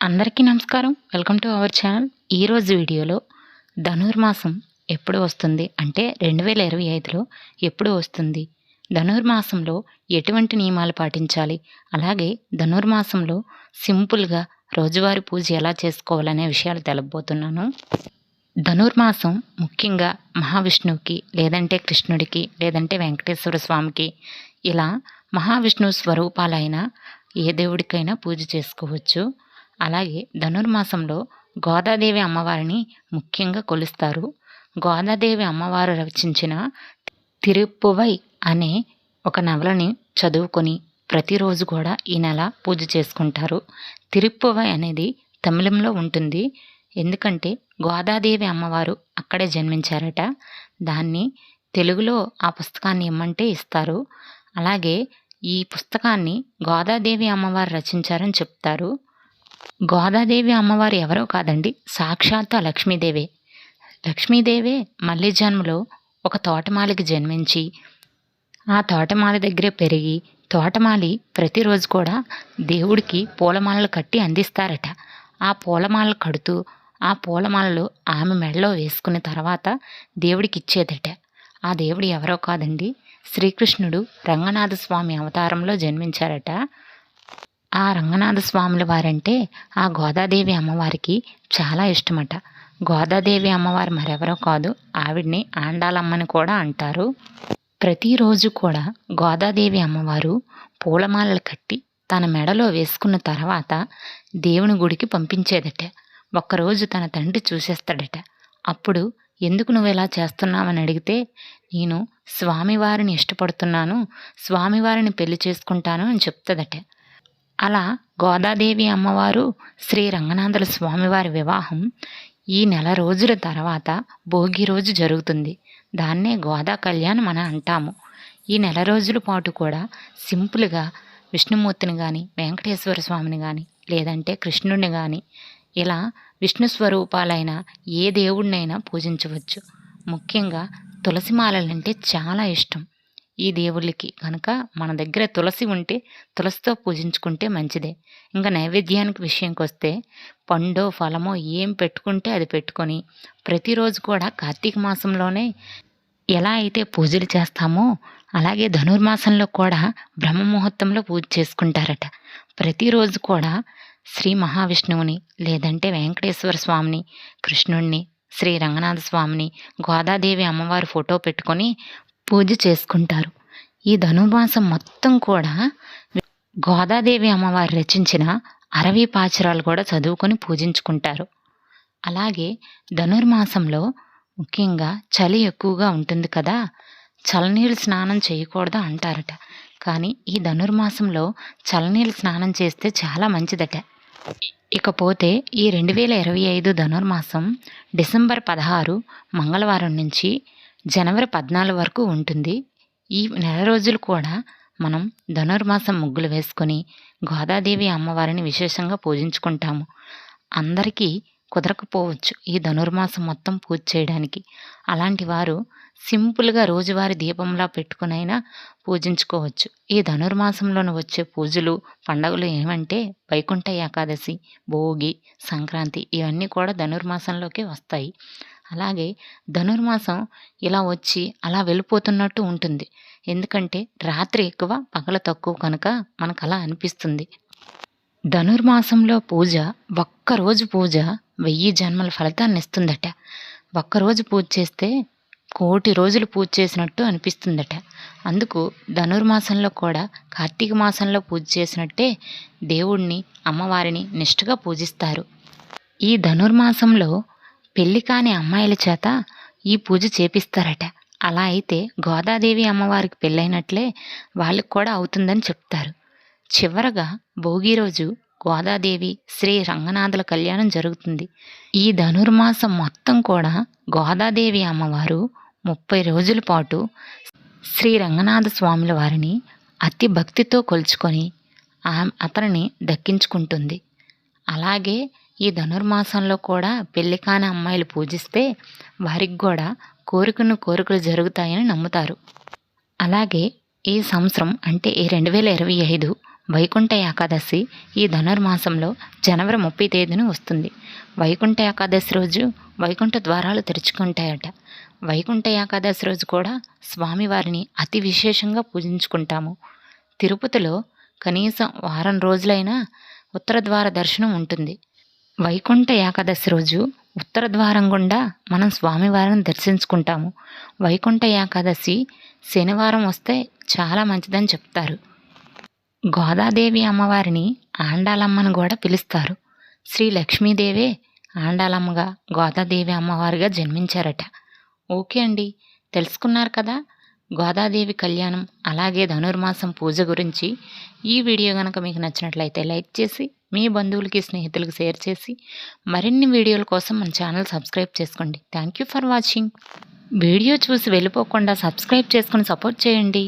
అందరికీ నమస్కారం. Welcome to our channel. ఈరోజు వీడియోలో ధనుర్మాసం ఎప్పుడు వస్తుంది? అంటే రెండు వేల ఇరవై ఐదులో ఎప్పుడు వస్తుంది? ధనుర్మాసంలో ఎటువంటి నియమాలు పాటించాలి? అలాగే ధనుర్మాసంలో సింపుల్గా రోజువారీ పూజ ఎలా చేసుకోవాలనే విషయాలు తెలపబోతున్నాను. ధనుర్మాసం ముఖ్యంగా మహావిష్ణువుకి లేదంటే కృష్ణుడికి లేదంటే వెంకటేశ్వర స్వామికి ఇలా మహావిష్ణువు స్వరూపాలైన ఏ దేవుడికైనా పూజ చేసుకోవచ్చు. అలాగే ధనుర్మాసంలో గోదాదేవి అమ్మవారిని ముఖ్యంగా కొలుస్తారు. గోదాదేవి అమ్మవారు రచించిన తిరుప్పువై అనే ఒక నవలని చదువుకొని ప్రతిరోజు కూడా ఈ నెల పూజ చేసుకుంటారు. తిరుప్పువై అనేది తమిళంలో ఉంటుంది. ఎందుకంటే గోదాదేవి అమ్మవారు అక్కడే జన్మించారట. దాన్ని తెలుగులో ఆ పుస్తకాన్ని ఇమ్మంటే ఇస్తారు. అలాగే ఈ పుస్తకాన్ని గోదాదేవి అమ్మవారు రచించారని చెప్తారు. గోదాదేవి అమ్మవారు ఎవరో కాదండి సాక్షాత్తు లక్ష్మీదేవే. లక్ష్మీదేవే మళ్ళీ జన్మలో ఒక తోటమాలికి జన్మించి ఆ తోటమాలి దగ్గరే పెరిగి తోటమాలి ప్రతిరోజు కూడా దేవుడికి పూలమాలలు కట్టి అందిస్తారట. ఆ పూలమాలలు కడుతూ ఆ పూలమాలలు ఆమె మెడలో వేసుకున్న తర్వాత దేవుడికి ఇచ్చేదట. ఆ దేవుడు ఎవరో కాదండి శ్రీకృష్ణుడు రంగనాథ స్వామి అవతారంలో జన్మించారట. ఆ రంగనాథ స్వాముల వారంటే ఆ గోదాదేవి అమ్మవారికి చాలా ఇష్టమట. గోదాదేవి అమ్మవారు మరెవరో కాదు ఆవిడ్ని ఆండాలమ్మని కూడా అంటారు. ప్రతిరోజు కూడా గోదాదేవి అమ్మవారు పూలమాలలు కట్టి తన మెడలో వేసుకున్న తర్వాత దేవుని గుడికి పంపించేదట. ఒక్కరోజు తన తండ్రి చూసేస్తాడట. అప్పుడు ఎందుకు నువ్వు ఇలా చేస్తున్నావని అడిగితే నేను స్వామివారిని ఇష్టపడుతున్నాను స్వామివారిని పెళ్ళి చేసుకుంటాను అని చెప్తుందట. అలా గోదాదేవి అమ్మవారు శ్రీ రంగనాథుల స్వామివారి వివాహం ఈ నెల రోజుల తర్వాత భోగి రోజు జరుగుతుంది. దాన్నే గోదా కళ్యాణం మనం అంటాము. ఈ నెల రోజుల పాటు కూడా సింపుల్గా విష్ణుమూర్తిని కానీ వెంకటేశ్వర స్వామిని కానీ లేదంటే కృష్ణుడిని కానీ ఇలా విష్ణు స్వరూపాలైన ఏ దేవుడినైనా పూజించవచ్చు. ముఖ్యంగా తులసి మాలలంటే చాలా ఇష్టం. ఈ దేవుళ్ళకి కనుక మన దగ్గర తులసి ఉంటే తులసితో పూజించుకుంటే మంచిదే. ఇంకా నైవేద్యానికి విషయంకి వస్తే పండో ఫలమో ఏం పెట్టుకుంటే అది పెట్టుకొని ప్రతిరోజు కూడా కార్తీక మాసంలోనే ఎలా అయితే పూజలు చేస్తామో అలాగే ధనుర్మాసంలో కూడా బ్రహ్మ ముహూర్తంలో పూజ చేసుకుంటారట. ప్రతిరోజు కూడా శ్రీ మహావిష్ణువుని లేదంటే వెంకటేశ్వర స్వామిని కృష్ణుణ్ణి శ్రీ రంగనాథ స్వామిని గోదాదేవి అమ్మవారి ఫోటో పెట్టుకొని పూజ చేసుకుంటారు. ఈ ధనుర్మాసం మొత్తం కూడా గోదాదేవి అమ్మవారు రచించిన అరవీ పాచురాలు కూడా చదువుకొని పూజించుకుంటారు. అలాగే ధనుర్మాసంలో ముఖ్యంగా చలి ఎక్కువగా ఉంటుంది కదా చలనీళ్ళు స్నానం చేయకూడదు అంటారట. కానీ ఈ ధనుర్మాసంలో చలనీళ్ళు స్నానం చేస్తే చాలా మంచిదట. ఇకపోతే ఈ రెండు వేల ఇరవై ఐదు ధనుర్మాసం డిసెంబర్ పదహారు మంగళవారం నుంచి జనవరి పద్నాలుగు వరకు ఉంటుంది. ఈ నెల రోజులు కూడా మనం ధనుర్మాసం ముగ్గులు వేసుకొని గోదాదేవి అమ్మవారిని విశేషంగా పూజించుకుంటాము. అందరికీ కుదరకపోవచ్చు ఈ ధనుర్మాసం మొత్తం పూజ చేయడానికి. అలాంటి వారు సింపుల్గా రోజువారి దీపంలా పెట్టుకునైనా పూజించుకోవచ్చు. ఈ ధనుర్మాసంలోని వచ్చే పూజలు పండుగలు ఏమంటే వైకుంఠ ఏకాదశి భోగి సంక్రాంతి ఇవన్నీ కూడా ధనుర్మాసంలోకి వస్తాయి. అలాగే ధనుర్మాసం ఇలా వచ్చి అలా వెళ్ళిపోతున్నట్టు ఉంటుంది. ఎందుకంటే రాత్రి ఎక్కువ పగల తక్కువ కనుక మనకు అలా అనిపిస్తుంది. ధనుర్మాసంలో పూజ ఒక్కరోజు పూజ వెయ్యి జన్మల ఫలితాన్ని ఇస్తుందట. ఒక్కరోజు పూజ చేస్తే కోటి రోజులు పూజ చేసినట్టు అనిపిస్తుందట. అందుకు ధనుర్మాసంలో కూడా కార్తీక మాసంలో పూజ చేసినట్టే దేవుణ్ణి అమ్మవారిని నిష్ఠగా పూజిస్తారు. ఈ ధనుర్మాసంలో పెళ్ళి కాని అమ్మాయిల చేత ఈ పూజ చేపిస్తారట. అలా అయితే గోదాదేవి అమ్మవారికి పెళ్ళైనట్లే వాళ్ళకి కూడా అవుతుందని చెప్తారు. చివరగా భోగి రోజు గోదాదేవి శ్రీ రంగనాథుల కళ్యాణం జరుగుతుంది. ఈ ధనుర్మాసం మొత్తం కూడా గోదాదేవి అమ్మవారు ముప్పై రోజుల పాటు శ్రీ రంగనాథ స్వాముల వారిని అతి భక్తితో కొలుచుకొని ఆ అతనిని దక్కించుకుంటుంది. అలాగే ఈ ధనుర్మాసంలో కూడా పెళ్ళి కాని అమ్మాయిలు పూజిస్తే వారికి కూడా కోరికను కోరికలు జరుగుతాయని నమ్ముతారు. అలాగే ఈ సంవత్సరం అంటే ఈ రెండు వేల ఇరవై ఐదు వైకుంఠ ఏకాదశి ఈ ధనుర్మాసంలో జనవరి ముప్పై తేదీన వస్తుంది. వైకుంఠ ఏకాదశి రోజు వైకుంఠ ద్వారాలు తెరుచుకుంటాయట. వైకుంఠ ఏకాదశి రోజు కూడా స్వామివారిని అతి విశేషంగా పూజించుకుంటాము. తిరుపతిలో కనీసం వారం రోజులైనా ఉత్తర ద్వార దర్శనం ఉంటుంది. వైకుంఠ ఏకాదశి రోజు ఉత్తర ద్వారం గుండా మనం స్వామివారిని దర్శించుకుంటాము. వైకుంఠ ఏకాదశి శనివారం వస్తే చాలా మంచిదని చెప్తారు. గోదాదేవి అమ్మవారిని ఆండాలమ్మను కూడా పిలుస్తారు. శ్రీ లక్ష్మీదేవే ఆండాలమ్మగా గోదాదేవి అమ్మవారిగా జన్మించారట. ఓకే అండి తెలుసుకున్నారు కదా? గోదాదేవి కళ్యాణం అలాగే ధనుర్మాసం పూజ గురించి ఈ వీడియో కనుక మీకు నచ్చినట్లయితే లైక్ చేసి మీ బంధువులకి స్నేహితులకు షేర్ చేసి మరిన్ని వీడియోల కోసం మన ఛానల్ సబ్స్క్రైబ్ చేసుకోండి. Thank you for watching. Video చూసి వెళ్ళిపోకుండా సబ్స్క్రైబ్ చేసుకుని సపోర్ట్ చేయండి.